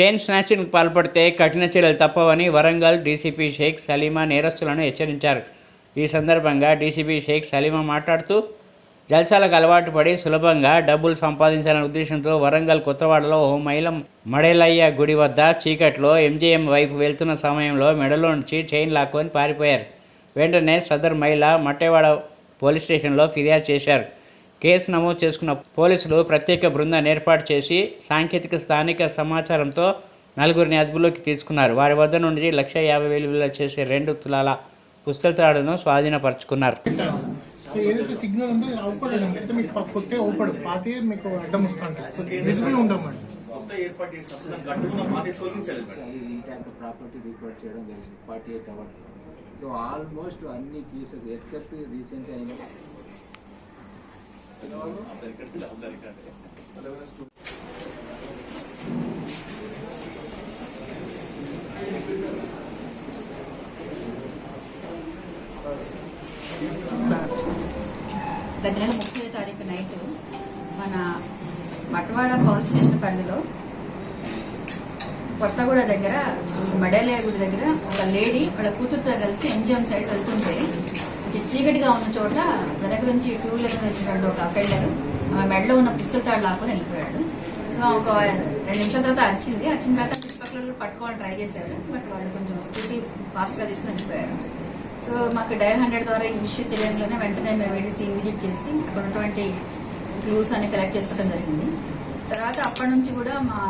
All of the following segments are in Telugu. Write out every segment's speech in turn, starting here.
చైన్ స్నాచింగ్కి పాల్పడితే కఠిన చర్యలు తప్పవని వరంగల్ డీసీపీ షేక్ సలీమా నేరస్తులను హెచ్చరించారు. ఈ సందర్భంగా డీసీపీ షేక్ సలీమా మాట్లాడుతూ జల్సాలకు అలవాటు పడి సులభంగా డబ్బులు సంపాదించాలనే ఉద్దేశంతో వరంగల్ కొత్తవాడలో ఓ మహిళ మడేలయ్య గుడి వద్ద చీకట్లో ఎంజీఎం వైపు వెళ్తున్న సమయంలో మెడలో నుంచి చైన్ లాక్కొని పారిపోయారు. వెంటనే సదర్ మహిళ మట్టేవాడ పోలీస్ స్టేషన్లో ఫిర్యాదు చేశారు. కేసు నమోదు చేసుకున్న పోలీసులు ప్రత్యేక బృందాన్ని ఏర్పాటు చేసి సాంకేతిక స్థానిక సమాచారంతో నలుగురిని అదుపులోకి తీసుకున్నారు. వారి వద్ద నుండి లక్ష యాభై వేలు విలువ చేసే రెండు తులాల పుస్తల తాడును స్వాధీనపరుచుకున్నారు. సో ఏదైతే సిగ్నల్ ఉందో అది అవుపడండి అయితే మీకు ప- కొత్త అవుపడు పాతే మీకు అడ్డం వస్తుంది విజిబుల్ ఉండమండి కొత్త ఏర్పాటు చేసినప్పుడు దాన్ని కట్టుకున్న పాత తొలగించాలి మేడం ఈ టైప్ ప్రాపర్టీ రిపోర్ట్ చేయడం జరిగింది. Forty eight hours so almost అన్ని కేసెస్ ఎక్సెప్ట్ రీసెంట్ అయిన అందరి ఇక్కడ అందరి ఇక్కడ గత నెల ముప్పై తారీఖు నైట్ మన మట్వాడ పోలీస్ స్టేషన్ పరిధిలో కొత్తగూడ దగ్గర ఈ మడేలయ గుడి దగ్గర ఒక లేడీ వాళ్ళ కూతురుతో కలిసి ఎంజిఎం సైడ్ వెళ్తుంటే చీకటిగా ఉన్న చోట వెనక నుంచి టూ వీలర్ వచ్చినటువంటి ఒక అఫెండర్ ఆమె మెడలో ఉన్న పుస్తక తాడు లాక్కొని వెళ్ళిపోయాడు. సో ఒక రెండు నిమిషాల తర్వాత అరిచింది. వచ్చిన తర్వాత చుట్టుపక్కల పట్టుకోవాలని ట్రై చేశాడు బట్ వాళ్ళు కొంచెం స్కూటీ ఫాస్ట్గా తీసుకుని వెళ్ళిపోయారు. సో మాకు డయల్ హండ్రెడ్ ద్వారా ఈ ఇష్యూ తెలియగానే వెంటనే మేము వెళ్ళి సీన్ విజిట్ చేసి అక్కడ ఉన్నటువంటి క్లూస్ అన్ని కలెక్ట్ చేసుకోవడం జరిగింది. తర్వాత అప్పటి నుంచి కూడా మా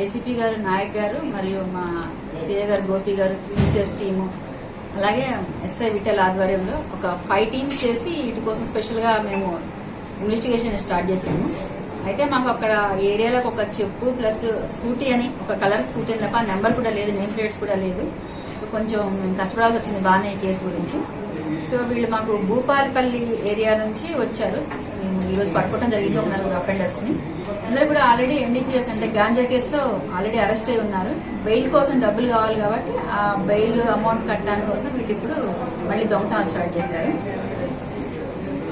ఏసీపీ గారు నాయక్ గారు మరియు మా సిఏ గారు గోపి గారు సిసిఎస్ టీము అలాగే ఎస్ఐ విఠల్ ఆధ్వర్యంలో ఒక ఫైవ్ టీమ్స్ చేసి వీటి కోసం స్పెషల్గా మేము ఇన్వెస్టిగేషన్ స్టార్ట్ చేసాము అయితే మాకు అక్కడ ఏరియాలకు ఒక చెప్పు ప్లస్ స్కూటీ అని ఒక కలర్ స్కూటీ అని తప్ప నెంబర్ కూడా లేదు నేమ్ ప్లేట్స్ కూడా లేదు. కొంచెం కష్టపడాల్సి వచ్చింది బాగానే ఈ కేసు గురించి. సో వీళ్ళు మాకు భూపాలపల్లి ఏరియా నుంచి వచ్చారు. ఈరోజు పట్టుకోవడం జరిగింది ఒక నలుగురు అఫెండర్స్ని అందరూ కూడా ఆల్రెడీ ఎన్డీపీఎస్ అంటే గాంజా కేసులో ఆల్రెడీ అరెస్ట్ అయి ఉన్నారు. బెయిల్ కోసం డబ్బులు కావాలి కాబట్టి ఆ బెయిల్ అమౌంట్ కట్టడానికి కోసం వీళ్ళు ఇప్పుడు మళ్ళీ దొంగతనం స్టార్ట్ చేశారు.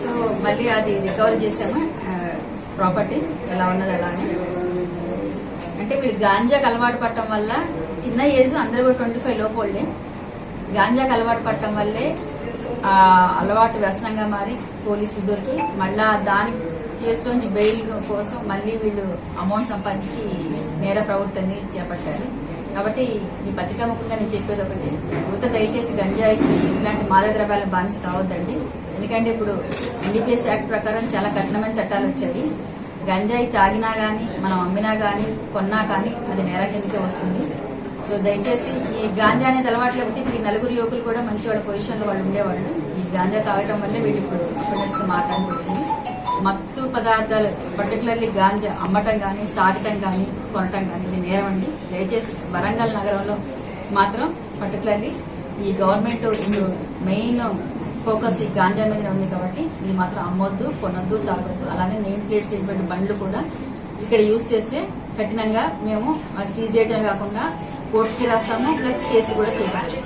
సో మళ్ళీ అది రికవర్ చేసాము ప్రాపర్టీ ఎలా ఉన్నది అలానే. అంటే వీళ్ళు గాంజాకి అలవాటు పడటం వల్ల చిన్న ఏజ్ అందరూ కూడా ట్వంటీ ఫైవ్ లోపోల్డే గాంజాకి అలవాటు పడటం వల్లే ఆ అలవాటు వ్యసనంగా మారి పోలీసులు దొరికి మళ్ళా దాని కేసులోంచి బెయిల్ కోసం మళ్ళీ వీళ్ళు అమౌంట్ సంపాదించి నేర ప్రవృత్తిని చేపట్టారు. కాబట్టి ఈ పత్రికా ముఖంగా నేను చెప్పేది ఒకటి యువత దయచేసి గంజాయికి ఇలాంటి మాదక ద్రవ్యాల బానిస కావద్దండి. ఎందుకంటే ఇప్పుడు ఎన్డీపీఎస్ యాక్ట్ ప్రకారం చాలా కఠినమైన చట్టాలు వచ్చాయి. గంజాయి తాగినా కానీ మనం అమ్మినా కానీ కొన్నా కానీ అది నేర కిందకే వస్తుంది. సో దయచేసి ఈ గాంజా అనేది అలవాటు లేకపోతే ఇప్పుడు ఈ నలుగురు యువకులు కూడా మంచి వాళ్ళ వాళ్ళు ఉండేవాళ్ళు. ఈ గాంజా తాగటం వల్లే వీళ్ళు ఇప్పుడు అఫెండర్స్గా మారడానికి వచ్చింది. మత్తు పదార్థాలు పర్టికులర్లీ గాంజా అమ్మటం కానీ తాగటం కానీ కొనటం కానీ ఇది నేరం అండి. దయచేసి వరంగల్ నగరంలో మాత్రం పర్టికులర్లీ ఈ గవర్నమెంట్ ఇప్పుడు మెయిన్ ఫోకస్ ఈ గాంజా మీద ఉంది కాబట్టి ఇది మాత్రం అమ్మొద్దు కొనొద్దు తాగొద్దు. అలానే నేమ్ ప్లేట్స్ ఇటువంటి బండ్లు కూడా ఇక్కడ యూజ్ చేస్తే కఠినంగా మేము సీజ్ చేయడమే కాకుండా కోర్టుకి రాస్తాము ప్లస్ కేసు కూడా చేయాలి.